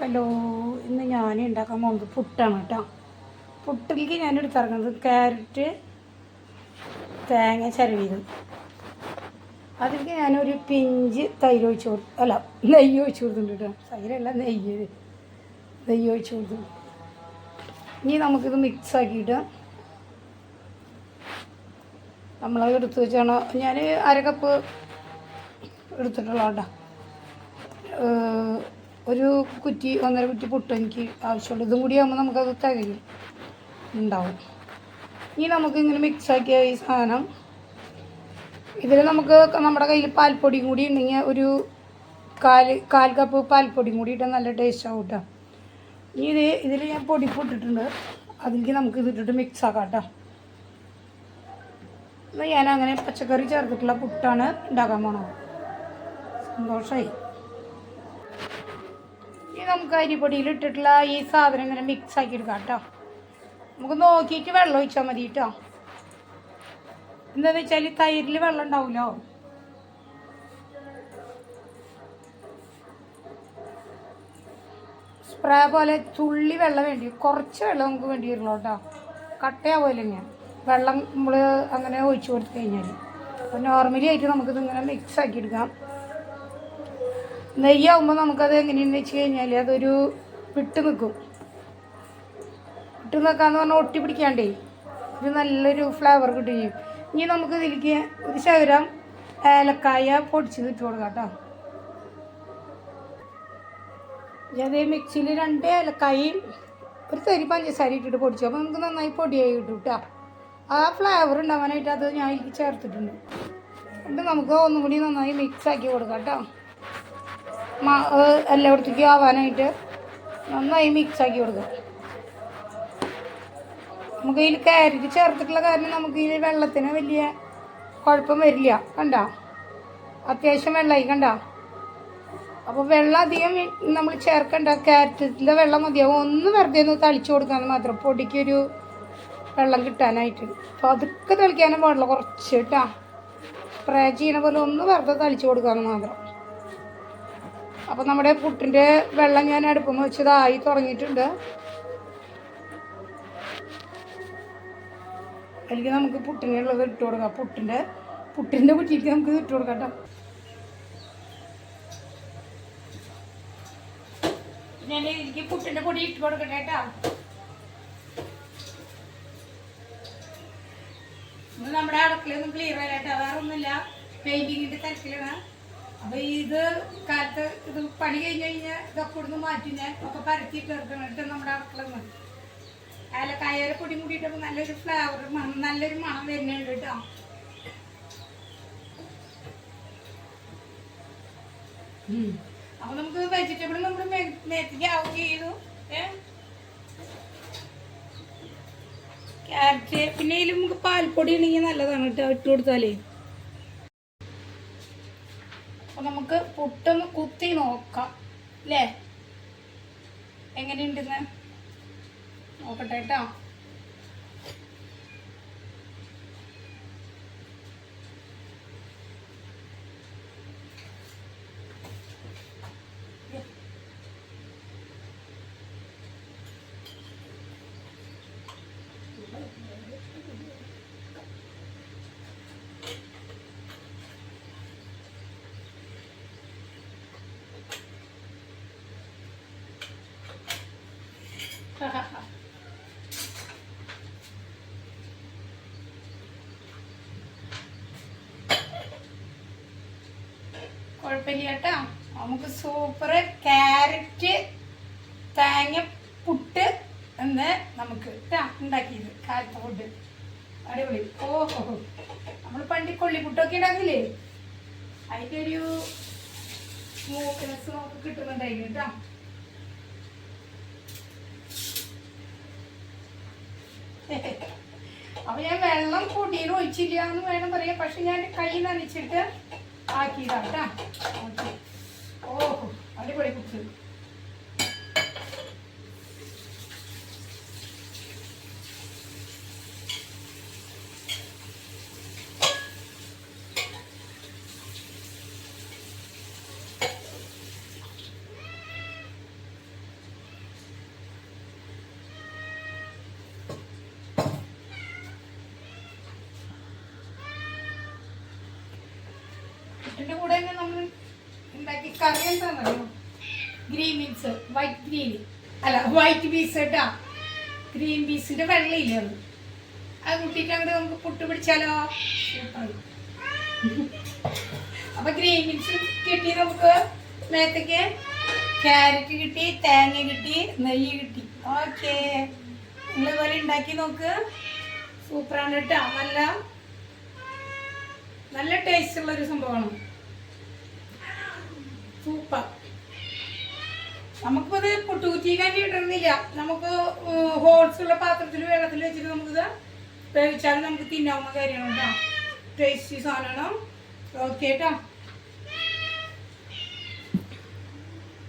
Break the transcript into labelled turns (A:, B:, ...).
A: Hello ഇന്ന് ഞാൻ ഉണ്ടാക്കാൻ പോകുന്നത് പുട്ടാണ് കേട്ടോ പുട്ടിലേക്ക് ഞാൻ എടുത്തിറങ്ങുന്നത് ക്യാരറ്റ് തേങ്ങ ചിരവിയത്. അതിലേക്ക് ഞാനൊരു പിഞ്ച് തൈര് ഒഴിച്ച് കൊടുത്തു അല്ല നെയ്യ് ഒഴിച്ച് കൊടുത്തിട്ടുണ്ട് കേട്ടോ തൈരല്ല നെയ്യ്. നെയ്യ് ഒഴിച്ച് കൊടുത്തു. ഇനി നമുക്കിത് മിക്സ് ആക്കിയിട്ട് നമ്മളത് എടുത്തു വെച്ചാണ്. ഞാൻ അര കപ്പ് എടുത്തിട്ടുള്ള കേട്ടോ ഒരു കുറ്റി ഒന്നര കുറ്റി പുട്ട് എനിക്ക് ആവശ്യമുള്ളൂ. ഇതും കൂടി ആകുമ്പോൾ നമുക്കത് തികയും ഉണ്ടാവും. ഇനി നമുക്ക് ഇങ്ങനെ മിക്സ് ആക്കിയ ഈ സാധനം. ഇതിൽ നമുക്ക് നമ്മുടെ കയ്യിൽ പാൽപ്പൊടിയും കൂടി ഉണ്ടെങ്കിൽ ഒരു കാൽ കാൽ കപ്പ് പാൽപ്പൊടിയും കൂടി ഇട്ടാൽ നല്ല ടേസ്റ്റ് ആവും കേട്ടോ ഇനി ഇത് ഇതിൽ ഞാൻ പൊടി പൊട്ടിട്ടുണ്ട് അതിലേക്ക് നമുക്ക് ഇതിട്ടിട്ട് മിക്സ് ആക്കാം കേട്ടോ ഞാൻ അങ്ങനെ പച്ചക്കറി ചേർത്തിട്ടുള്ള പുട്ടാണ് ഉണ്ടാക്കാൻ പോണത്. സന്തോഷമായി നമുക്ക് അരിപ്പൊടിയിൽ ഇട്ടിട്ടുള്ള ഈ സാധനം ഇങ്ങനെ മിക്സ് ആക്കി എടുക്കാം കേട്ടോ. നമുക്ക് നോക്കിയിട്ട് വെള്ളം ഒഴിച്ചാൽ മതി കേട്ടോ. എന്താണെന്ന് വെച്ചാൽ തൈരിൽ വെള്ളം ഉണ്ടാവുമല്ലോ സ്പ്രേ പോലെ തുള്ളി വെള്ളം വേണ്ടി കുറച്ച് വെള്ളം നമുക്ക് വേണ്ടി വരുള്ളൂ കേട്ടോ. കട്ടയാവുമല്ലോ ഞാൻ വെള്ളം നമ്മൾ അങ്ങനെ ഒഴിച്ചു കൊടുത്തു കഴിഞ്ഞാൽ അപ്പോൾ നോർമലി ആയിട്ട് നമുക്കിത് ഇങ്ങനെ മിക്സ് ആക്കി എടുക്കാം. നെയ്യാവുമ്പോൾ നമുക്കത് എങ്ങനെയാണെന്ന് വെച്ച് കഴിഞ്ഞാൽ അതൊരു വിട്ട് നിൽക്കും വിട്ട് നിൽക്കാന്ന് പറഞ്ഞാൽ ഒട്ടി പിടിക്കാണ്ടേ ഒരു നല്ലൊരു ഫ്ലേവർ കിട്ടുകയും ഇനി നമുക്ക് ഇതിലേക്ക് ഒരു ശകരം ഏലക്കായ പൊടിച്ച് ഇട്ട് കൊടുക്കാം കേട്ടോ. അതേ മിക്സിയിൽ രണ്ട് ഏലക്കായും ഒരു തരി പഞ്ചസാര ഇട്ടിട്ട് പൊടിച്ചു. അപ്പോൾ നമുക്ക് നന്നായി പൊടിയായി കിട്ടും കേട്ടോ. ആ ഫ്ലേവർ ഉണ്ടാവാനായിട്ട് അത് ഞാൻ ചേർത്തിട്ടുണ്ട്. എന്നിട്ട് നമുക്ക് ഒന്നും കൂടി നന്നായി മിക്സ് ആക്കി കൊടുക്കാം കേട്ടോ. എല്ലായിടത്തേക്കും ആവാനായിട്ട് നന്നായി മിക്സ് ആക്കി കൊടുക്കുക. നമുക്ക് ഇതിൽ കാരറ്റ് ചേർത്തിട്ടുള്ള കാരണം നമുക്ക് ഇതിൽ വെള്ളത്തിന് വലിയ കുഴപ്പം വരില്ല കണ്ട? അത്യാവശ്യം വെള്ളമായി കണ്ട? അപ്പോൾ വെള്ളം അധികം നമ്മൾ ചേർക്കണ്ട. ക്യാരറ്റിലെ വെള്ളം മതിയാവും. ഒന്ന് വെറുതെ ഒന്ന് തളിച്ചു കൊടുക്കാൻ മാത്രം പൊടിക്കൊരു വെള്ളം കിട്ടാനായിട്ട്. അപ്പോൾ അതൊക്കെ തളിക്കാനും പാടില്ല. കുറച്ച് കേട്ടാ സ്പ്രേ ചെയ്യണ പോലെ ഒന്ന് വെറുതെ തളിച്ചു കൊടുക്കാൻ മാത്രം. അപ്പോൾ നമ്മുടെ പുട്ടിന്റെ വെള്ളം ഞാൻ അടുപ്പം വെച്ചതായി തുടങ്ങിയിട്ടുണ്ട്. അല്ലെങ്കിൽ നമുക്ക് പുട്ടിനുള്ളത് ഇട്ട് കൊടുക്കാം. പുട്ടിന്റെ പുട്ടിന്റെ കുറ്റിക്ക് നമുക്ക് ഇട്ട് കൊടുക്കാം കേട്ടോ. ഞാൻ എനിക്ക് പുട്ടിന്റെ പൊടി ഇട്ട് കൊടുക്കട്ടെ നമ്മുടെ അടുക്കളയൊന്നും ക്ലിയർ ആയിട്ടാ വേറെ ഒന്നുമില്ല പെയിന്റിങ്ങിന്റെ തിരക്കിലാണ്. അപ്പൊ ഇത് കാലത്ത് ഇത് പണി കഴിഞ്ഞ് കഴിഞ്ഞാൽ ഇതൊക്കെ ഇവിടുന്ന് മാറ്റി ഞാൻ ഒക്കെ പരത്തിയിട്ട് എടുക്കണം എന്നിട്ട് നമ്മുടെ അടുക്കള മതി ഏലക്കായ പൊടി കൂടിയിട്ട് നല്ലൊരു ഫ്ലേവർ മണം നല്ലൊരു മണം വരുന്നുണ്ട് കേട്ടോ. അപ്പൊ നമുക്ക് വെജിറ്റബിൾ നമ്മൾ മേത്തേക്ക് ആവും ചെയ്തു. ക്യാരറ്റ് പിന്നെ നമുക്ക് പാൽപ്പൊടി ഉണ്ടെങ്കിൽ നല്ലതാണ് കേട്ടോ. ഇട്ട് കൊടുത്താലേ. അപ്പൊ നമുക്ക് പുട്ടൊന്ന് കുത്തി നോക്കാം അല്ലേ എങ്ങനെയുണ്ടെന്ന് നോക്കട്ടെ കേട്ടോ കുഴപ്പമില്ല കേട്ടോ. നമുക്ക് സൂപ്പർ ക്യാരറ്റ് തേങ്ങ പുട്ട് എന്ന് നമുക്ക് ട്ടാ ഉണ്ടാക്കിയത് കാലത്തെ ഫുഡ് അടിപൊളി. ഓഹോ. നമ്മൾ പണ്ട് കൊള്ളിപ്പുട്ടൊക്കെ ഉണ്ടാക്കില്ലേ? അതിന്റെ ഒരു സ്മൂത്ത്നെസ് നമുക്ക് കിട്ടുന്നുണ്ടായിരുന്നു കേട്ടോ അപ്പൊ ഞാൻ വെള്ളം പൊടിയിൽ ഒഴിച്ചില്ല എന്ന് വേണം പറയാം പക്ഷെ ഞാൻ കൈ നനച്ചിട്ട് ആക്കിയതാ കേട്ടാ ഓഹോ അടിപൊളി കുക്ക്. ഇതിന്റെ കൂടെ തന്നെ നമ്മൾ ഉണ്ടാക്കി കറി എന്താണെന്നറിയോ ഗ്രീൻ ബീൻസ് വൈറ്റ് ഗ്രീൻ അല്ല വൈറ്റ് ബീസ് കേട്ടാ ഗ്രീൻ പീസിന്റെ വെള്ളയില്ല അത്? അത് നമുക്ക് പുട്ട് പിടിച്ചാലോ. അപ്പൊ ഗ്രീൻ ബീൻസ് കിട്ടി നമുക്ക്. നേരത്തേക്ക് ക്യാരറ്റ് കിട്ടി തേങ്ങ കിട്ടി നെയ്യ് കിട്ടി. ഓക്കെ നിങ്ങൾ ഇതുപോലെ ഉണ്ടാക്കി നോക്ക്. സൂപ്പറാണ് കേട്ടോ. നല്ല നല്ല ടേസ്റ്റ് ഉള്ള ഒരു സംഭവമാണ്. സൂപ്പർ. നമുക്കിപ്പോൾ ഇത് പുട്ടുകുറ്റിക്കാൻ ഇടുന്നില്ല നമുക്ക് ഹോൾസ് ഉള്ള പാത്രത്തിൽ വെള്ളത്തിൽ വെച്ചിട്ട് നമുക്കിത് വേവിച്ചാൽ നമുക്ക് തിന്നാവുന്ന കാര്യമാണ് കേട്ടോ ടേസ്റ്റി സാധനമാണ്. ഓക്കെ കേട്ടോ